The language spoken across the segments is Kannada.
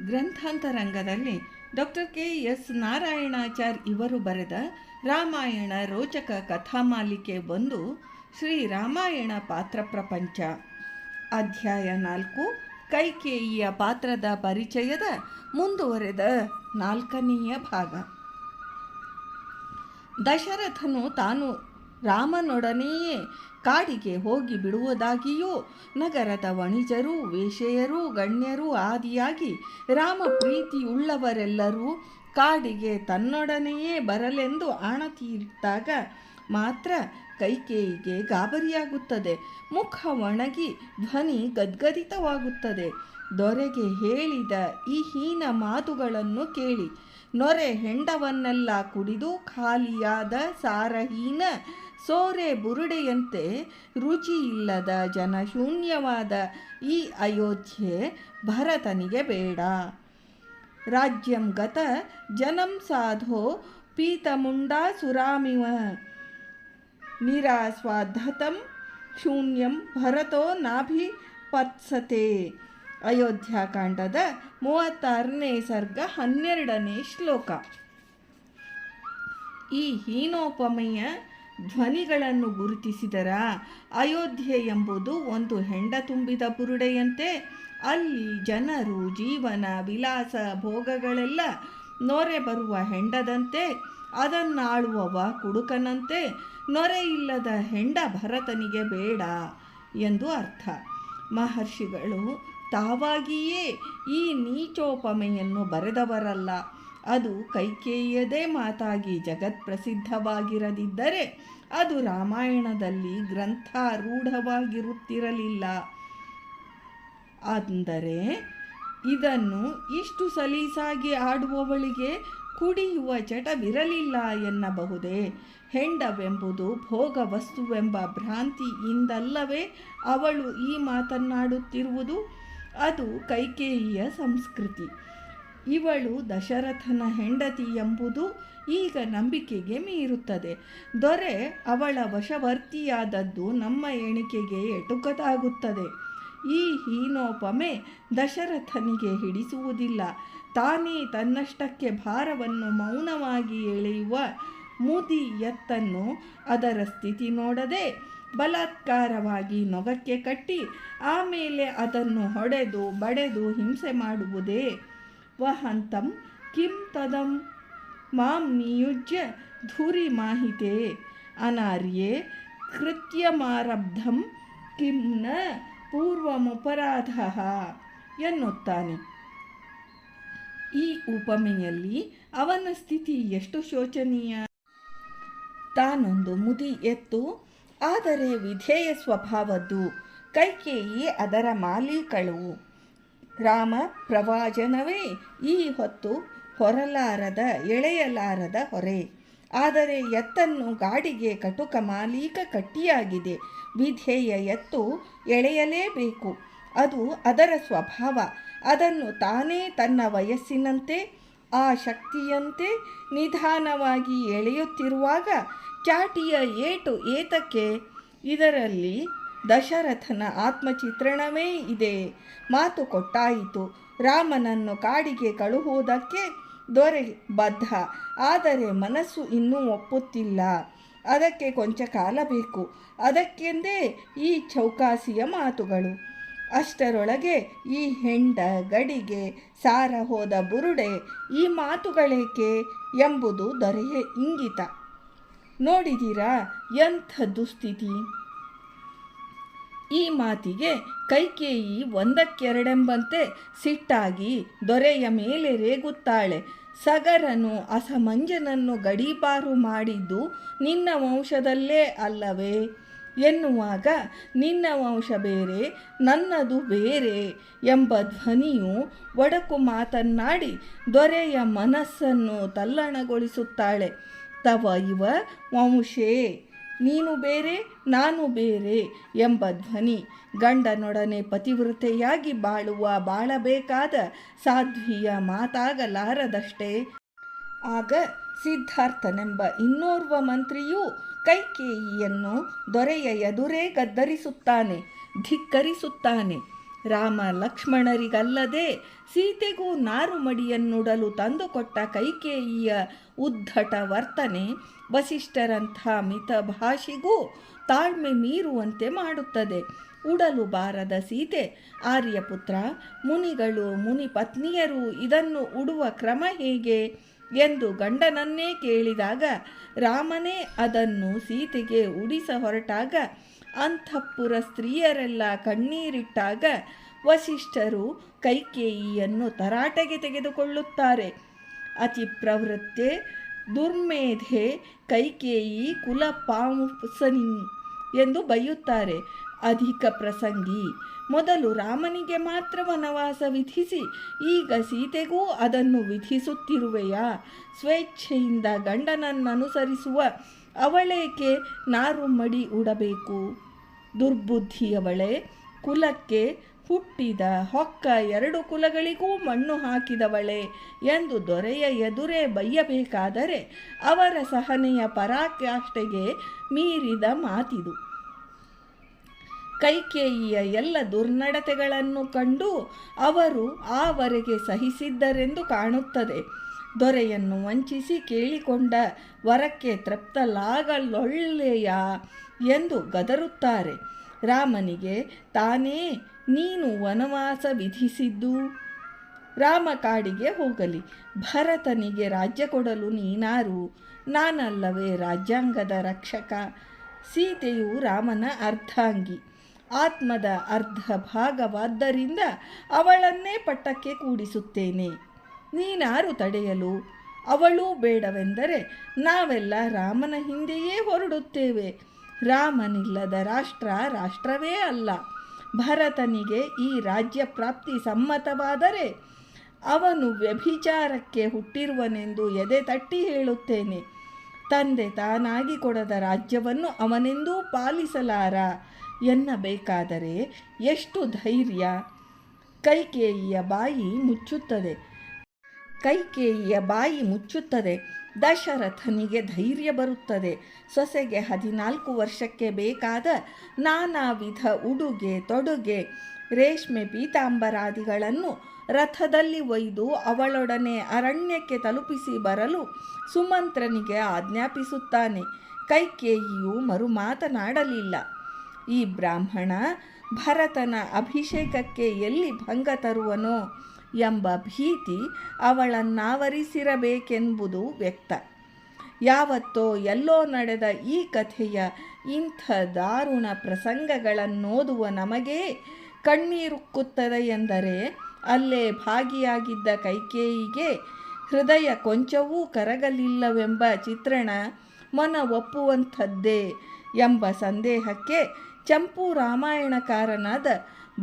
ಗ್ರಂಥಾಂತರಂಗದಲ್ಲಿ ಡಾಕ್ಟರ್ ಕೆ ಎಸ್ ನಾರಾಯಣಾಚಾರ್ ಇವರು ಬರೆದ ರಾಮಾಯಣ ರೋಚಕ ಕಥಾಮಾಲಿಕೆ ಒಂದು, ಶ್ರೀ ರಾಮಾಯಣ ಪಾತ್ರ ಪ್ರಪಂಚ. ಅಧ್ಯಾಯ ನಾಲ್ಕು, ಕೈಕೇಯಿಯ ಪಾತ್ರದ ಪರಿಚಯದ ಮುಂದುವರೆದ ನಾಲ್ಕನೆಯ ಭಾಗ. ದಶರಥನು ತಾನು ರಾಮನೊಡನೆಯೇ ಕಾಡಿಗೆ ಹೋಗಿ ಬಿಡುವುದಾಗಿಯೂ ನಗರದ ವಣಿಜರು ವೇಷೆಯರು ಗಣ್ಯರು ಆದಿಯಾಗಿ ರಾಮ ಪ್ರೀತಿಯುಳ್ಳವರೆಲ್ಲರೂ ಕಾಡಿಗೆ ತನ್ನೊಡನೆಯೇ ಬರಲೆಂದು ಆಣತಿಯಿಟ್ಟಾಗ ಮಾತ್ರ ಕೈಕೇಯಿಗೆ ಗಾಬರಿಯಾಗುತ್ತದೆ. ಮುಖ ಒಣಗಿ ಧ್ವನಿ ಗದ್ಗದಿತವಾಗುತ್ತದೆ. ದೊರೆಗೆ ಹೇಳಿದ ಈ ಹೀನ ಮಾತುಗಳನ್ನು ಕೇಳಿ ನೊರೆ ಹೆಂಡವನ್ನೆಲ್ಲ ಕುಡಿದು ಖಾಲಿಯಾದ ಸಾರಹೀನ ಸೋರೆ ಬುರುಡೆಯಂತೆ ರುಚಿಯಿಲ್ಲದ ಜನಶೂನ್ಯವಾದ ಈ ಅಯೋಧ್ಯೆ ಭರತನಿಗೆ ಬೇಡ. ರಾಜ್ಯಂ ಗತ ಜನಂ ಸಾಧೋ ಪೀತಮುಂಡಾ ಸುರಾಮಿವ ನಿರಾಸ್ವಾಧತಂ ಶೂನ್ಯಂ ಭರತೋ ನಾಭಿಪತ್ಸತೆ ಅಯೋಧ್ಯಾಕಾಂಡದ ಮೂವತ್ತಾರನೇ ಸರ್ಗ ಹನ್ನೆರಡನೇ ಶ್ಲೋಕ. ಈ ಹೀನೋಪಮೆಯ ಧ್ವನಿಗಳನ್ನು ಗುರುತಿಸಿದರ ಅಯೋಧ್ಯೆ ಎಂಬುದು ಒಂದು ಹೆಂಡ ತುಂಬಿದ ಬುರುಡೆಯಂತೆ. ಅಲ್ಲಿ ಜನರು ಜೀವನ, ವಿಲಾಸ, ಭೋಗಗಳೆಲ್ಲ ನೊರೆ ಬರುವ ಹೆಂಡದಂತೆ ಅದನ್ನಾಳುವವ ಕುಡುಕನಂತೆ, ನೊರೆ ಇಲ್ಲದ ಹೆಂಡ ಭರತನಿಗೆ ಬೇಡ ಎಂದು ಅರ್ಥ. ಮಹರ್ಷಿಗಳು ತಾವಾಗಿಯೇ ಈ ನೀಚೋಪಮೆಯನ್ನು ಬರೆದವರಲ್ಲ. ಅದು ಕೈಕೇಯದೇ ಮಾತಾಗಿ ಜಗತ್ಪ್ರಸಿದ್ಧವಾಗಿರದಿದ್ದರೆ ಅದು ರಾಮಾಯಣದಲ್ಲಿ ಗ್ರಂಥಾರೂಢವಾಗಿರುತ್ತಿರಲಿಲ್ಲ. ಅಂದರೆ ಇದನ್ನು ಇಷ್ಟು ಸಲೀಸಾಗಿ ಆಡುವವಳಿಗೆ ಕುಡಿಯುವ ಚಟವಿರಲಿಲ್ಲ ಎನ್ನಬಹುದೇ? ಹೆಂಡವೆಂಬುದು ಭೋಗ ವಸ್ತುವೆಂಬ ಭ್ರಾಂತಿಯಿಂದಲ್ಲವೇ ಅವಳು ಈ ಮಾತನ್ನಾಡುತ್ತಿರುವುದು? ಅದು ಕೈಕೇಯಿಯ ಸಂಸ್ಕೃತಿ. ಇವಳು ದಶರಥನ ಹೆಂಡತಿ ಎಂಬುದು ಈಗ ನಂಬಿಕೆಗೆ ಮೀರುತ್ತದೆ. ದೊರೆ ಅವಳ ವಶವರ್ತಿಯಾದದ್ದು ನಮ್ಮ ಎಣಿಕೆಗೆ ಎಟುಕದಾಗುತ್ತದೆ. ಈ ಹೀನೋಪಮೆ ದಶರಥನಿಗೆ ಹಿಡಿಸುವುದಿಲ್ಲ. ತಾನೇ ತನ್ನಷ್ಟಕ್ಕೆ ಭಾರವನ್ನು ಮೌನವಾಗಿ ಎಳೆಯುವ ಮುದಿ ಎತ್ತನ್ನು ಅದರ ಸ್ಥಿತಿ ನೋಡದೆ ಬಲಾತ್ಕಾರವಾಗಿ ನೊಗಕ್ಕೆ ಕಟ್ಟಿ, ಆಮೇಲೆ ಅದನ್ನು ಹೊಡೆದು, ಬಡೆದು ಹಿಂಸೆ ಮಾಡುವುದೇ ವಹಂತಂ ಕಿಂ ತದಂ ಮಾಂ ನಿಯುಜ್ಯ ಧೂರಿ ಮಾಹಿತೆ ಅನಾರ್ಯೆ ಕೃತ್ಯಮಾರಬ್ಧಂ ಕಿಂ ನ ಪೂರ್ವಮುಪರಾಧ ಎನ್ನುತ್ತಾನೆ. ಈ ಉಪಮೆಯಲ್ಲಿ ಅವನ ಸ್ಥಿತಿ ಎಷ್ಟು ಶೋಚನೀಯ? ತಾನೊಂದು ಮುದಿ ಎತ್ತು, ಆದರೆ ವಿಧೇಯ ಸ್ವಭಾವದ್ದು ಕೈಕೇಯಿ ಅದರ ಮಾಲೀಕಳು. ರಾಮ ಪ್ರವಾಜನವೇ, ಈ ಹೊತ್ತು ಹೊರಲಾರದ ಎಳೆಯಲಾರದ ಹೊರೆ. ಆದರೆ ಎತ್ತನ್ನು ಗಾಡಿಗೆ ಕಟುಕ ಮಾಲೀಕ ಕಟ್ಟಿಯಾಗಿದೆ. ವಿಧೇಯ ಎತ್ತು ಎಳೆಯಲೇಬೇಕು. ಅದು ಅದರ ಸ್ವಭಾವ. ಅದನ್ನು ತಾನೇ ತನ್ನ ವಯಸ್ಸಿನಂತೆ, ಆ ಶಕ್ತಿಯಂತೆ ನಿಧಾನವಾಗಿ ಎಳೆಯುತ್ತಿರುವಾಗ, ಚಾಟಿಯ ಏಟು ಏತಕ್ಕೆ ಇದರಲ್ಲಿ ದಶರಥನ ಆತ್ಮಚಿತ್ರಣವೇ ಇದೆ. ಮಾತು ಕೊಟ್ಟಾಯಿತು. ರಾಮನನ್ನು ಕಾಡಿಗೆ ಕಳುಹುವುದಕ್ಕೆ ದೊರೆ ಬದ್ಧ. ಆದರೆ ಮನಸ್ಸು ಇನ್ನೂ ಒಪ್ಪುತ್ತಿಲ್ಲ. ಅದಕ್ಕೆ ಕೊಂಚ ಕಾಲ ಬೇಕು. ಅದಕ್ಕೆಂದೇ ಈ ಚೌಕಾಸಿಯ ಮಾತುಗಳು. ಅಷ್ಟರೊಳಗೆ ಈ ಹೆಂಡ ಗಡಿಗೆ ಸಾರ ಹೋದ ಬುರುಡೆ ಈ ಮಾತುಗಳೇಕೆ ಎಂಬುದು ದೊರೆಯ ಇಂಗಿತ. ನೋಡಿದಿರಾ ಎಂಥ ದುಸ್ಥಿತಿ? ಈ ಮಾತಿಗೆ ಕೈಕೇಯಿ ಒಂದಕ್ಕೆರಡೆಂಬಂತೆ ಸಿಟ್ಟಾಗಿ ದೊರೆಯ ಮೇಲೆ ರೇಗುತ್ತಾಳೆ. ಸಗರನು ಅಸಮಂಜನನ್ನು ಗಡೀಪಾರು ಮಾಡಿದ್ದು ನಿನ್ನ ವಂಶದಲ್ಲೇ ಅಲ್ಲವೇ? ಎನ್ನುವಾಗ, ನಿನ್ನ ವಂಶ ಬೇರೆ, ನನ್ನದು ಬೇರೆ ಎಂಬ ಧ್ವನಿಯು ಒಡಕು ಮಾತನ್ನಾಡಿ ದೊರೆಯ ಮನಸ್ಸನ್ನು ತಲ್ಲಣಗೊಳಿಸುತ್ತಾಳೆ. ತವ ಇವ ವಂಶೇ? ನೀನು ಬೇರೆ, ನಾನು ಬೇರೆ ಎಂಬ ಧ್ವನಿ. ಗಂಡನೊಡನೆ ಪತಿವ್ರತೆಯಾಗಿ ಬಾಳುವ ಬಾಳಬೇಕಾದ ಸಾಧ್ವಿಯ ಮಾತಾಗಲಾರದಷ್ಟೇ. ಆಗ ಸಿದ್ಧಾರ್ಥನೆಂಬ ಇನ್ನೋರ್ವ ಮಂತ್ರಿಯೂ ಕೈಕೇಯಿಯನ್ನು ದೊರೆಯ ಎದುರೇ ಗದ್ದರಿಸುತ್ತಾನೆ, ಧಿಕ್ಕರಿಸುತ್ತಾನೆ. ರಾಮ ಲಕ್ಷ್ಮಣರಿಗಲ್ಲದೆ ಸೀತೆಗೂ ನಾರುಮಡಿಯನ್ನುಡಲು ತಂದುಕೊಟ್ಟ ಕೈಕೇಯಿಯ ಉದ್ಧಟ ವರ್ತನೆ ವಸಿಷ್ಠರಂಥ ಮಿತಭಾಷಿಗೂ ತಾಳ್ಮೆ ಮೀರುವಂತೆ ಮಾಡುತ್ತದೆ. ಉಡಲು ಬಾರದ ಸೀತೆ ಆರ್ಯಪುತ್ರ ಮುನಿಗಳು, ಮುನಿ ಪತ್ನಿಯರು ಇದನ್ನು ಉಡುವ ಕ್ರಮ ಹೇಗೆ? ಎಂದು ಗಂಡನನ್ನೇ ಕೇಳಿದಾಗ ರಾಮನೇ ಅದನ್ನು ಸೀತೆಗೆ ಉಡಿಸ ಹೊರಟಾಗ ಅಂತಃಪುರ ಸ್ತ್ರೀಯರೆಲ್ಲ ಕಣ್ಣೀರಿಟ್ಟಾಗ ವಸಿಷ್ಠರು ಕೈಕೇಯಿಯನ್ನು ತರಾಟೆಗೆ ತೆಗೆದುಕೊಳ್ಳುತ್ತಾರೆ. ಅತಿ ಪ್ರವೃತ್ತೆ ದುರ್ಮೇಧೆ ಕೈಕೇಯಿ ಕುಲ ಪಾಂಸನಿ ಎಂದು ಬೈಯುತ್ತಾರೆ ಅಧಿಕ ಪ್ರಸಂಗಿ, ಮೊದಲು ರಾಮನಿಗೆ ಮಾತ್ರ ವನವಾಸ ವಿಧಿಸಿ, ಈಗ ಸೀತೆಗೂ ಅದನ್ನು ವಿಧಿಸುತ್ತಿರುವೆಯಾ? ಸ್ವೇಚ್ಛೆಯಿಂದ ಗಂಡನನ್ನನುಸರಿಸುವ ಅವಳೇಕೆ ನಾರು ಮಡಿ ಉಡಬೇಕು? ದುರ್ಬುದ್ಧಿಯವಳೆ ಕುಲಕ್ಕೆ ಹುಟ್ಟಿದ ಹೊಕ್ಕ ಎರಡು ಕುಲಗಳಿಗೂ ಮಣ್ಣು ಹಾಕಿದವಳೆ ಎಂದು ದೊರೆಯ ಎದುರೇ ಬಯ್ಯಬೇಕಾದರೆ ಅವರ ಸಹನೆಯ ಪರಾಕಾಷ್ಠೆಗೆ ಮೀರಿದ ಮಾತಿದು. ಕೈಕೇಯಿಯ ಎಲ್ಲ ದುರ್ನಡತೆಗಳನ್ನು ಕಂಡು ಅವರು ಆವರೆಗೆ ಸಹಿಸಿದ್ದರೆಂದು ಕಾಣುತ್ತದೆ. ದೊರೆಯನ್ನು ವಂಚಿಸಿ ಕೇಳಿಕೊಂಡ ವರಕ್ಕೆ ತೃಪ್ತಲಾಗಲೊಳ್ಳೆಯ ಎಂದು ಗದರುತ್ತಾರೆ. ರಾಮನಿಗೆ, ತಾನೇ, ನೀನು ವನವಾಸ ವಿಧಿಸಿದ್ದು? ರಾಮ ಕಾಡಿಗೆ ಹೋಗಲಿ. ಭರತನಿಗೆ ರಾಜ್ಯ ಕೊಡಲು ನೀನಾರು? ನಾನಲ್ಲವೇ ರಾಜ್ಯಾಂಗದ ರಕ್ಷಕ. ಸೀತೆಯು ರಾಮನ ಅರ್ಧಾಂಗಿ. ಆತ್ಮದ ಅರ್ಧ ಭಾಗವಾದ್ದರಿಂದ ಅವಳನ್ನೇ ಪಟ್ಟಕ್ಕೆ ಕೂಡಿಸುತ್ತೇನೆ. ನೀನಾರು ತಡೆಯಲು? ಅವಳೂ ಬೇಡವೆಂದರೆ ನಾವೆಲ್ಲ ರಾಮನ ಹಿಂದೆಯೇ ಹೊರಡುತ್ತೇವೆ. ರಾಮನಿಲ್ಲದ ರಾಷ್ಟ್ರ ರಾಷ್ಟ್ರವೇ ಅಲ್ಲ. ಭರತನಿಗೆ ಈ ರಾಜ್ಯ ಪ್ರಾಪ್ತಿ ಸಮ್ಮತವಾದರೆ ಅವನು ವ್ಯಭಿಚಾರಕ್ಕೆ ಹುಟ್ಟಿರುವನೆಂದು ಎದೆ ತಟ್ಟಿ ಹೇಳುತ್ತೇನೆ. ತಂದೆ ತಾನಾಗಿ ಕೊಡದ ರಾಜ್ಯವನ್ನು ಅವನೆಂದೂ ಪಾಲಿಸಲಾರ ಎನ್ನಬೇಕಾದರೆ ಎಷ್ಟು ಧೈರ್ಯ. ಕೈಕೇಯಿಯ ಬಾಯಿ ಮುಚ್ಚುತ್ತದೆ. ಕೈಕೇಯಿಯ ಬಾಯಿ ಮುಚ್ಚುತ್ತದೆ. ದಶರಥನಿಗೆ ಧೈರ್ಯ ಬರುತ್ತದೆ. ಸೊಸೆಗೆ ಹದಿನಾಲ್ಕು ವರ್ಷಕ್ಕೆ ಬೇಕಾದ ನಾನಾ ವಿಧ ಉಡುಗೆ ತೊಡುಗೆ, ರೇಷ್ಮೆ ಪೀತಾಂಬರಾದಿಗಳನ್ನು ರಥದಲ್ಲಿ ಒಯ್ದು ಅವಳೊಡನೆ ಅರಣ್ಯಕ್ಕೆ ತಲುಪಿಸಿ ಬರಲು ಸುಮಂತ್ರನಿಗೆ ಆಜ್ಞಾಪಿಸುತ್ತಾನೆ. ಕೈಕೇಯಿಯು ಮರು ಮಾತನಾಡಲಿಲ್ಲ. ಈ ಬ್ರಾಹ್ಮಣ ಭರತನ ಅಭಿಷೇಕಕ್ಕೆ ಎಲ್ಲಿ ಭಂಗ ತರುವನೋ? ಎಂಬ ಭೀತಿ ಅವಳನ್ನಾವರಿಸಿರಬೇಕೆಂಬುದು ವ್ಯಕ್ತ. ಯಾವತ್ತೋ ಎಲ್ಲೋ ನಡೆದ ಈ ಕಥೆಯ ಇಂಥ ದಾರುಣ ಪ್ರಸಂಗಗಳನ್ನೋದುವ ನಮಗೇ ಕಣ್ಣೀರುಕ್ಕುತ್ತದೆ ಎಂದರೆ ಅಲ್ಲೇ ಭಾಗಿಯಾಗಿದ್ದ ಕೈಕೇಯಿಗೆ ಹೃದಯ ಕೊಂಚವೂ ಕರಗಲಿಲ್ಲವೆಂಬ ಚಿತ್ರಣ ಮನ ಒಪ್ಪುವಂಥದ್ದೇ ಎಂಬ ಸಂದೇಹಕ್ಕೆ ಚಂಪು ರಾಮಾಯಣಕಾರನಾದ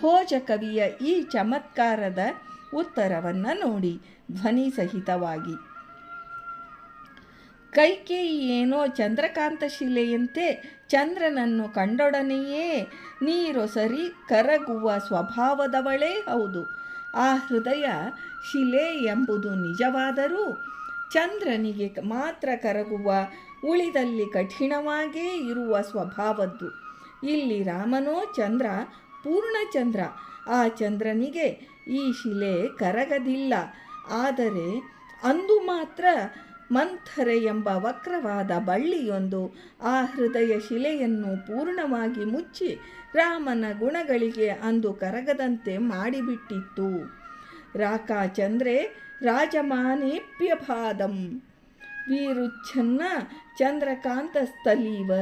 ಭೋಜ ಕವಿಯ ಈ ಚಮತ್ಕಾರದ ಉತ್ತರವನ್ನು ನೋಡಿ, ಧ್ವನಿ ಸಹಿತವಾಗಿ. ಕೈಕೇಯಿ ಏನೋ ಚಂದ್ರಕಾಂತ ಶಿಲೆಯಂತೆ, ಚಂದ್ರನನ್ನು ಕಂಡೊಡನೆಯೇ ನೀರೊಸರಿ ಕರಗುವ ಸ್ವಭಾವದವಳೇ ಹೌದು. ಆ ಹೃದಯ ಶಿಲೆ ಎಂಬುದು ನಿಜವಾದರೂ ಚಂದ್ರನಿಗೆ ಮಾತ್ರ ಕರಗುವ, ಉಳಿದಲ್ಲಿ ಕಠಿಣವಾಗೇ ಇರುವ ಸ್ವಭಾವದ್ದು. ಇಲ್ಲಿ ರಾಮನೋ ಚಂದ್ರ ಪೂರ್ಣಚಂದ್ರ ಆ ಚಂದ್ರನಿಗೆ ಈ ಶಿಲೆ ಕರಗದಿಲ್ಲ. ಆದರೆ ಅಂದು ಮಾತ್ರ ಮಂಥರೆ ಎಂಬ ವಕ್ರವಾದ ಬಳ್ಳಿಯೊಂದು ಆ ಹೃದಯ ಶಿಲೆಯನ್ನು ಪೂರ್ಣವಾಗಿ ಮುಚ್ಚಿ ರಾಮನ ಗುಣಗಳಿಗೆ ಅಂದು ಕರಗದಂತೆ ಮಾಡಿಬಿಟ್ಟಿತ್ತು. ರಾಕಾಚಂದ್ರೆ ರಾಜಮಾನೇಪ್ಯಭಾದಂ. ವೀರುಚ್ಛನ್ನ ಚಂದ್ರಕಾಂತ ಸ್ಥಲೀವ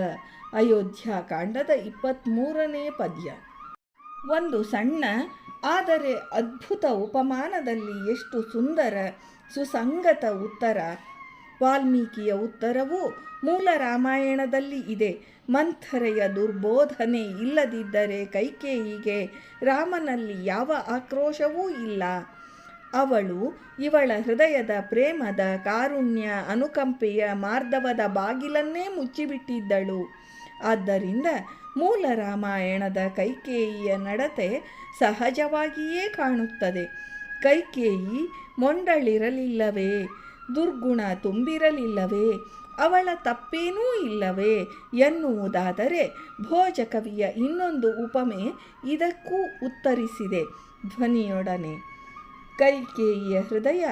ಅಯೋಧ್ಯಾಕಾಂಡದ ಇಪ್ಪತ್ತ್ಮೂರನೇ ಪದ್ಯ. ಒಂದು ಸಣ್ಣ ಆದರೆ ಅದ್ಭುತ ಉಪಮಾನದಲ್ಲಿ ಎಷ್ಟು ಸುಂದರ ಸುಸಂಗತ ಉತ್ತರ. ವಾಲ್ಮೀಕಿಯ ಉತ್ತರವು ಮೂಲ ರಾಮಾಯಣದಲ್ಲಿ ಇದೆ. ಮಂಥರೆಯ ದುರ್ಬೋಧನೆ ಇಲ್ಲದಿದ್ದರೆ ಕೈಕೇಯಿಗೆ ರಾಮನಲ್ಲಿ ಯಾವ ಆಕ್ರೋಶವೂ ಇಲ್ಲ. ಅವಳು ಇವಳ ಹೃದಯದ ಪ್ರೇಮದ ಕಾರುಣ್ಯ ಅನುಕಂಪೆಯ ಮಾರ್ಧವದ ಬಾಗಿಲನ್ನೇ ಮುಚ್ಚಿಬಿಟ್ಟಿದ್ದಳು. ಆದ್ದರಿಂದ ಮೂಲ ರಾಮಾಯಣದ ಕೈಕೇಯಿಯ ನಡತೆ ಸಹಜವಾಗಿಯೇ ಕಾಣುತ್ತದೆ. ಕೈಕೇಯಿ ಮೊಂಡಳಿರಲಿಲ್ಲವೇ? ದುರ್ಗುಣ ತುಂಬಿರಲಿಲ್ಲವೇ? ಅವಳ ತಪ್ಪೇನೂ ಇಲ್ಲವೇ? ಎನ್ನುವುದಾದರೆ ಭೋಜಕವಿಯ ಇನ್ನೊಂದು ಉಪಮೆ ಇದಕ್ಕೂ ಉತ್ತರಿಸಿದೆ. ಧ್ವನಿಯೊಡನೆ. ಕೈಕೇಯಿಯ ಹೃದಯ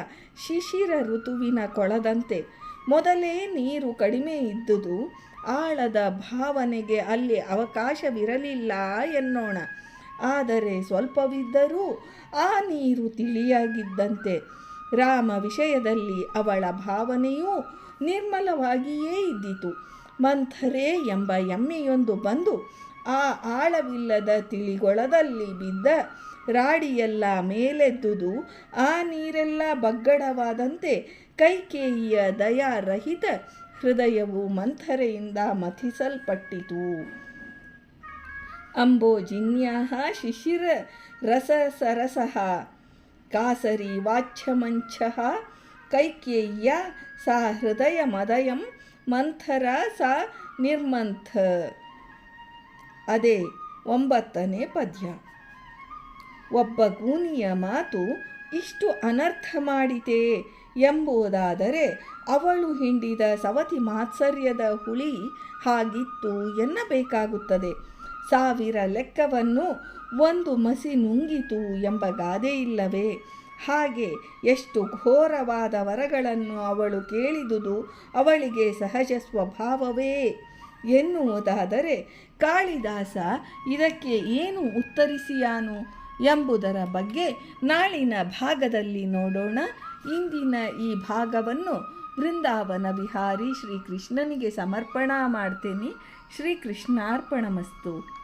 ಶಿಶಿರ ಋತುವಿನ ಕೊಳದಂತೆ. ಮೊದಲೇ ನೀರು ಕಡಿಮೆ ಇದ್ದುದು ಆಳದ ಭಾವನೆಗೆ ಅಲ್ಲಿ ಅವಕಾಶವಿರಲಿಲ್ಲ ಎನ್ನೋಣ. ಆದರೆ ಸ್ವಲ್ಪವಿದ್ದರೂ ಆ ನೀರು ತಿಳಿಯಾಗಿದ್ದಂತೆ. ರಾಮ ವಿಷಯದಲ್ಲಿ ಅವಳ ಭಾವನೆಯೂ ನಿರ್ಮಲವಾಗಿಯೇ ಇದ್ದಿತು. ಮಂಥರೆ ಎಂಬ ಎಮ್ಮೆಯೊಂದು ಬಂದು ಆ ಆಳವಿಲ್ಲದ ತಿಳಿಗೊಳದಲ್ಲಿ ಬಿದ್ದ ರಾಡಿಯೆಲ್ಲ ಮೇಲೆದ್ದುದು ಆ ನೀರೆಲ್ಲ ಬಗ್ಗಡವಾದಂತೆ ಕೈಕೇಯಿಯ ದಯಾರಹಿತ ಹೃದಯವು ಮಂಥರೆಯಿಂದ ಮಥಿಸಲ್ಪಟ್ಟಿತು. ಅಂಬೋಜಿನ್ಯಾಹ ಶಿಶಿರ ರಸಸರಸಃ, ಕಾಸರಿ ವಾಚ್ಯಮಂಚ ಕೈಕೇಯ್ಯ ಸಾ ಹೃದಯ ಮದಯಂ ಮಂಥರ ಸಾ ನಿರ್ಮಂಥ. ಅದೇ ಒಂಬತ್ತನೇ ಪದ್ಯ. ಒಬ್ಬ ಗೂನಿಯ ಮಾತು ಇಷ್ಟು ಅನರ್ಥ ಮಾಡಿತೆ ಎಂಬುದಾದರೆ ಅವಳು ಹಿಂಡಿದ ಸವತಿ ಮಾತ್ಸರ್ಯದ ಹುಳಿ ಹಾಗಿತ್ತು ಎನ್ನಬೇಕಾಗುತ್ತದೆ. ಸಾವಿರ ಲೆಕ್ಕವನ್ನು ಒಂದು ಮಸಿ ನುಂಗಿತು ಎಂಬ ಗಾದೆ ಇಲ್ಲವೇ ಹಾಗೆ ಎಷ್ಟು ಘೋರವಾದ ವರಗಳನ್ನು ಅವಳು ಕೇಳಿದುದು ಅವಳಿಗೆ ಸಹಜ ಸ್ವಭಾವವೇ? ಎನ್ನುವುದಾದರೆ ಕಾಳಿದಾಸ ಇದಕ್ಕೆ ಏನು ಉತ್ತರಿಸಿಯಾನು ಎಂಬುದರ ಬಗ್ಗೆ ನಾಳಿನ ಭಾಗದಲ್ಲಿ ನೋಡೋಣ. ಇಂದಿನ ಈ ಭಾಗವನ್ನು ಬೃಂದಾವನ ವಿಹಾರಿ ಶ್ರೀಕೃಷ್ಣನಿಗೆ ಸಮರ್ಪಣಾ ಮಾಡ್ತೇನೆ. ಶ್ರೀಕೃಷ್ಣಾರ್ಪಣಮಸ್ತು.